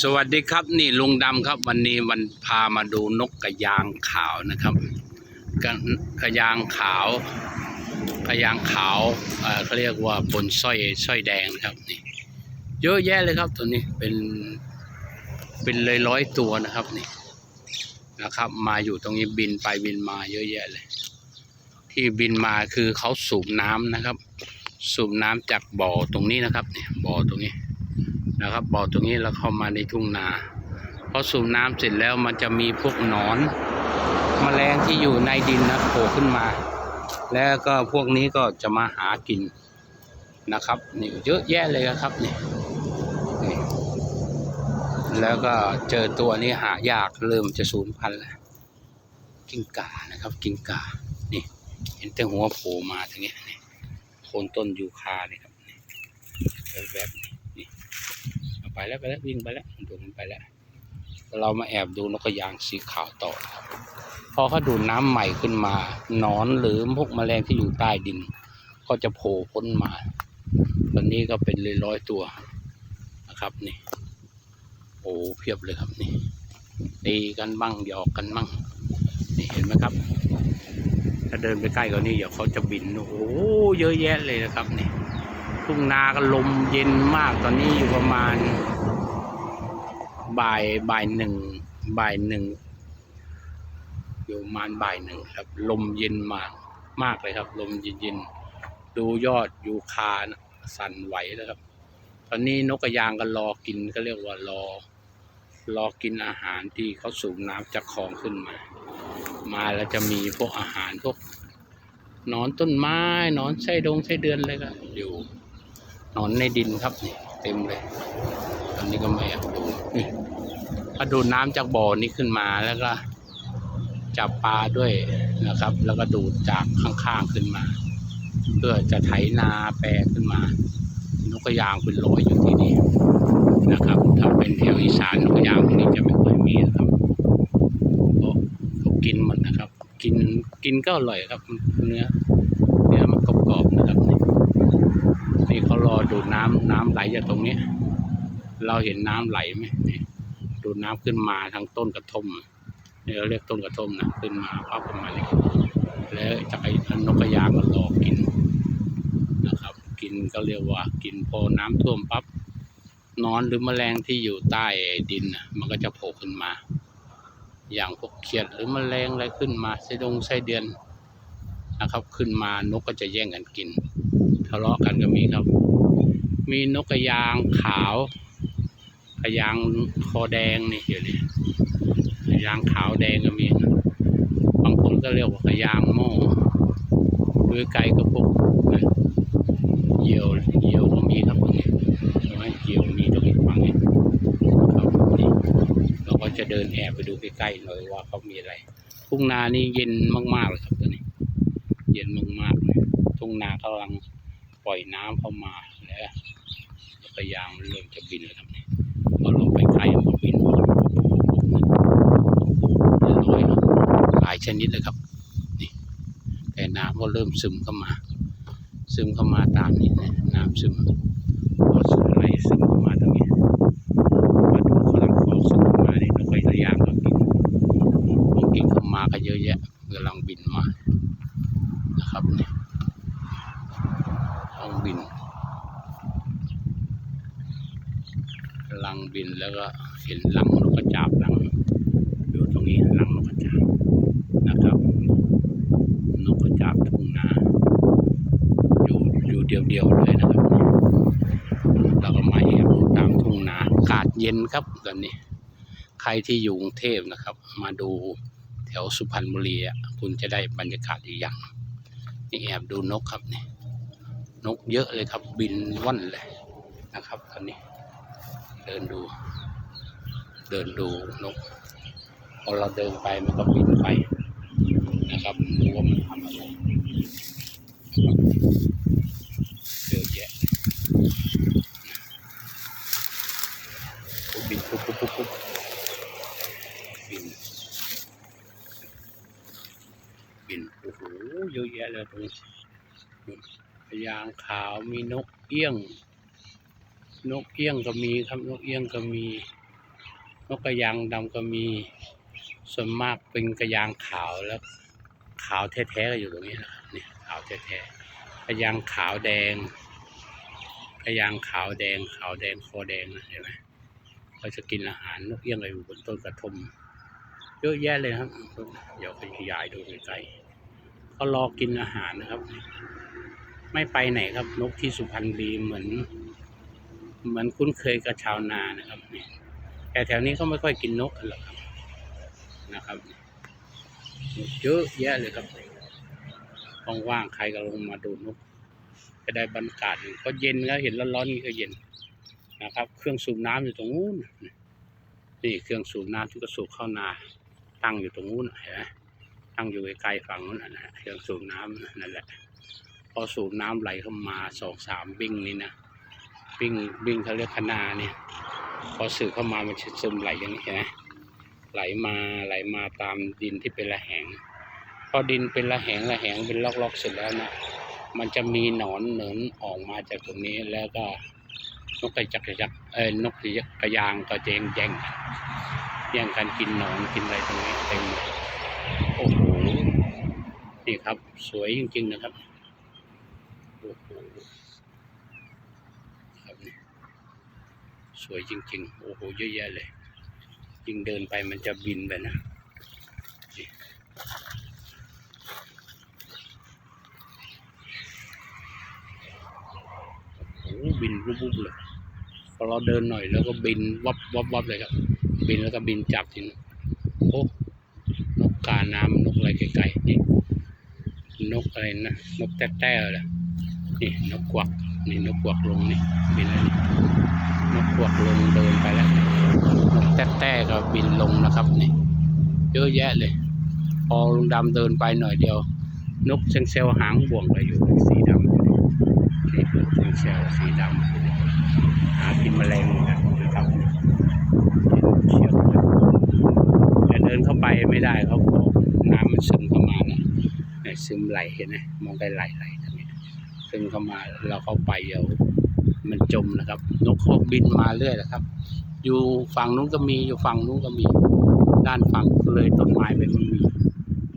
สวัสดีครับนี่ลุงดำครับ วันนี้วันพามาดูนกกระยางขาวนะครับกระกระยางขาวกระยางขาวเขาเรียกว่าบนสร้อยสร้อยแดงนะครับนี่เยอะแยะเลยครับตัวนี้เป็นเป็นเลยร้อยตัวนะครับนี่นะครับ มาอยู่ตรงนี้บินไปบินมาเยอะแยะเลย ที่บินมาคือเขาสูบน้ำนะครับ สูบน้ำจากบ่อตรงนี้นะครับเนี่ยบ่อตรงนี้ นะครับบ่อตรงนี้แล้วเข้ามาในทุ่งนาพอสูบน้ำเสร็จแล้วมันจะมีพวกหนอนแมลงที่อยู่ในดินนะโผล่ขึ้นมา แล้วก็พวกนี้ก็จะมาหากินนะครับนี่เยอะแยะเลยครับนี่แล้วก็เจอตัวนี้หายากเริ่มจะสูญพันธุ์แล้วกิ้งก่านะครับ กิ้งก่านี่เห็นแต่หัวโผล่มาตรงนี้นี่โคนต้นยูคาเนี่ยครับแวบๆ ไปแล้วไปแล้ววิ่งไปแล้วดูมันไปแล้ว เรามาแอบดูนกกระยางสีขาวต่อครับพอเขาดูดน้ำใหม่ขึ้นมา นอนหรือพวกแมลงที่อยู่ใต้ดิน ก็จะโผล่พ้นมาตอนนี้ก็เป็นเลยร้อยตัวนะครับนี่ โอ้เพียบเลยครับนี่ตีกันบ้างหยอกกันบ้างนี่เห็นไหมครับถ้าเดินไปใกล้กว่านี้เดี๋ยวเขาจะบินโอ้เยอะแยะเลยนะครับนี่ ทุ่งนาก็ลมเย็นมากตอนนี้อยู่ประมาณ บ่ายบ่ายหนึ่งบ่ายหนึ่งอยู่ประมาณบ่ายหนึ่งครับ ลมเย็นมากมากเลยครับ ลมเย็นๆดูยอดยูคานะสั่นไหวแล้วครับ ตอนนี้นกกระยางก็รอกินก็เรียกว่ารอ รอกินอาหารที่เขาสูบน้ำจากคลองขึ้นมา มาแล้วจะมีพวกอาหารพวกนอนต้นไม้นอนไส้ดงไส้เดือนอะไรก็อยู่ นอนในดินครับนี่เต็มเลย ตอนนี้ก็ไม่อาดูนี่ถ้าดูดน้ำจากบ่อนี้ขึ้นมาแล้วก็จับปลาด้วยนะครับ แล้วก็ดูดจากข้างๆขึ้นมา เพื่อจะไถนาแปรขึ้นมานกกระยางเป็นร้อยอยู่ที่นี่นะครับ ถ้าเป็นแถวอีสานนกกระยางพวกนี้จะไม่ค่อยมีนะครับเพราะเขากินหมดนะครับ กินกินก็อร่อยครับเนื้อเนื้อมันกรอบๆนะครับนี่ นี่เขารอดูด น้ำน้ำไหลจากตรงเนี้ยเราเห็นน้ำไหลไหมดูน้ำขึ้นมาทางต้นกระท่อมนี่เราเรียกต้นกระท่อมนะขึ้นมาปั๊บประมาณนี้แล้วจากไอ้นกกระยางก็รอกกินนะครับ กินก็เรียกว่ากินพอน้ำท่วมปั๊บนอนหรือแมลงที่อยู่ใต้ดินน่ะมันก็จะโผล่ขึ้นมา อย่างพวกเขียดหรือแมลงอะไรขึ้นมาไส้ดงไส้เดือนนะครับ ขึ้นมานกก็จะแย่งกันกิน ทะเลาะกันก็มีครับ มีนกกระยางขาวกระยางคอแดงนี่เดี๋ยวนี้กระยางขาวแดงก็มีบางคนก็เรียกว่ากระยางโม่หรือไก่ก็พวกเหยี่ยวเหยี่ยวก็มีครับตรงนี้ใช่ไหมเหยี่ยวมีตรงนี้ฝั่งนี้ครับนี่เราก็จะเดินแอบไปดูใกล้ๆหน่อยว่าเขามีอะไรทุ่งนานี่เย็นมากๆเลยครับตัวนี้ เย็นมากๆเลยทุ่งนากำลังปล่อยน้ำเข้ามา แล้วพยายามันเริ่มจะบินแล้วครับนี่พอลงไปไกลมันบินเรียบร้อยหลายชนิดเลยครับนี่แต่น้ำก็เริ่มซึมเข้ามา ซึมเข้ามาตามนี้นะน้ำซึมพอซึมไหลซึมเข้ามาตรงนี้มาดูเขาลังคอซึมเข้ามานี่นกกระยางก็บินพวกกิ่งเข้ามาก็เยอะแยะกำลังบินมานะครับนี่ ท้องบินกำลังบิน แล้วก็เห็นลังนกกระจาบลังอยู่ตรงนี้ลังนกกระจาบนะครับนกกระจาบทุ่งนาอยู่อยู่เดียวๆเลยนะครับเราก็มาแอบตามทุ่งนาอากาศเย็นครับตอนนี้ ใครที่อยู่กรุงเทพนะครับ มาดูแถวสุพรรณบุรีอะคุณจะได้บรรยากาศอีกอย่างนี่แอบดูนกครับนี่นกเยอะเลยครับบินว่อนเลยนะครับตอนนี้เดินดู เดินดูนกพอเราเดินไปมันก็บินไปนะครับดูว่ามันทำอะไรเยอะแยะบินปุ๊บปุ๊บปุ๊บปุ๊บบินบินโอ้โหเยอะแยะเลยตรงนี้พยางขาวมีนกเอี้ยง นกเอี้ยงก็มีครับนกเอี้ยงก็มี กกระยางดำก็มีส่วนมากเป็นกระยางขาวแล้ว ขาวแท้ๆก็อยู่ตรงนี้นะครับนี่ขาวแท้ๆกระยางขาวแดงกระยางขาวแดงขาวแดงคอแดงนะเห็นไหมเขาจะกินอาหารนกเอี้ยงอะไรอยู่บนต้นกระทมเยอะแยะเลยครับ เดี๋ยวไปขยายดูใกลๆเขารอกินอาหารนะครับ ไม่ไปไหนครับนกที่สุพรรณบุรีเหมือน เหมือนคุ้นเคยกับชาวนานะครับนี่ แต่แถวนี้เขาไม่ค่อยกินนกกันหรอกครับนะครับเยอะแยะเลยครับว่างๆใครก็ลงมาดูนกจะได้บรรยากาศหนึ่งก็เย็นแล้วเห็นร้อนๆนี่ก็เย็นนะครับ เครื่องสูบน้ำอยู่ตรงนู้นนี่เครื่องสูบน้ำที่ก็สูบเข้านาตั้งอยู่ตรงนู้นเห็นไหมตั้งอยู่ไกลๆฝั่งนู้นนะเครื่องสูบน้ำนั่นแหละ พอสูบน้ำไหลเข้ามาสองสามบิ้งนี่นะบิ้งบิ้งเขาเรียกคณาเนี่ย พอสื่อเข้ามามันจะซึมไหลอย่างนี้นไหมไหลมาไหลมาตามดินที่เป็นระแหง พอดินเป็นระแหงระแหงเป็นล็อกๆเสร็จแล้วนะมันจะมีหนอนเหนินออกมาจากตรงนี้แล้วก็นกกระจักกระจักเอ้นกกระยางก็เจงแย่งแย่งกันกินหนอนกินอะไรตรงนี้เต็มโอ้โหนี่ครับ สวยจริง ๆ นะครับ โอ้โหครับนี่ สวยจริง ๆ โอ้โหเยอะแยะเลย ยิ่งเดินไปมันจะบินไปนะโอ้บินรุบๆเลยพอเราเดินหน่อยแล้วก็บินวับวับวับเลยครับ บินแล้วก็บินจับทีนึงโอ้นกกาน้ำนกอะไรไกลๆนี่นกอะไรนะนกแต้ๆเลยนี่นกกวัก นี่นกกวักลงนี่บินแล้วนี่นกกวักลงเดินไปแล้วนกแต้แต้ก็บินลงนะครับนี่เยอะแยะเลย พอลุงดำเดินไปหน่อยเดียว นกเซงเซลหางบ่วงก็อยู่สีดำอยู่นี่นี่เซงเซลสีดำหากินแมลงนะครับเชี่ยวแต่เดินเข้าไปไม่ได้เขาบอกน้ำมันซึมเข้ามานะเนี่ยซึมไหลเห็นไหมมองไปไหลไหล ตรงนี้ซึ่งเข้ามาเราเข้าไปเดี๋ยวมันจมนะครับ นกเขาบินมาเรื่อยนะครับ อยู่ฝั่งนู้นก็มีอยู่ฝั่งนู้นก็มี ด้านฝั่งเลยต้นไม้ไปมันมี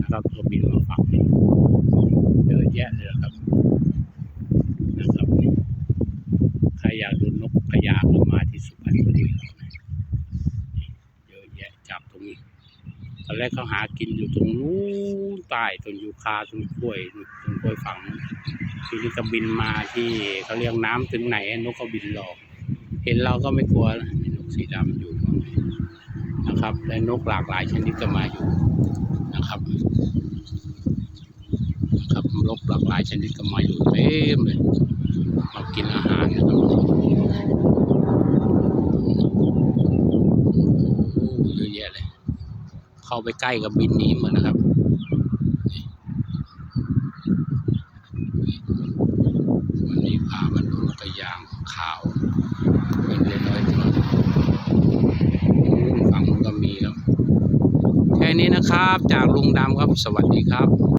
นะครับก็บินมาฝั่งนี้เยอะแยะเลยครับนะครับใครอยากดูนกกระยาก็มาที่สุพรรณบุรีเรานะนี่เยอะแยะจับตรงนี้ตอนแรกเขาหากินอยู่ตรงนู้นใต้ต้นยูคาต้นกล้วยต้นกล้วยฝั่งนู้น ทีนี้ก็บินมาที่เขาเรียกน้ำถึงไหนนกก็บินรอก เห็นเราก็ไม่กลัวนะมีนกสีดำอยู่ตรงนี้นะครับ และนกหลากหลายชนิดก็มาอยู่นะครับนะครับนกหลากหลายชนิดก็มาอยู่เต็มเลยมากินอาหารนะครับเยอะแยะเลย เข้าไปใกล้กับบินหนีหมดนะครับ วันนี้พามาดูนกกระยางขาว เป็นเล็กน้อยตัวฝั่งนู้นก็มีครับ แค่นี้นะครับ จากลุงดำครับ สวัสดีครับ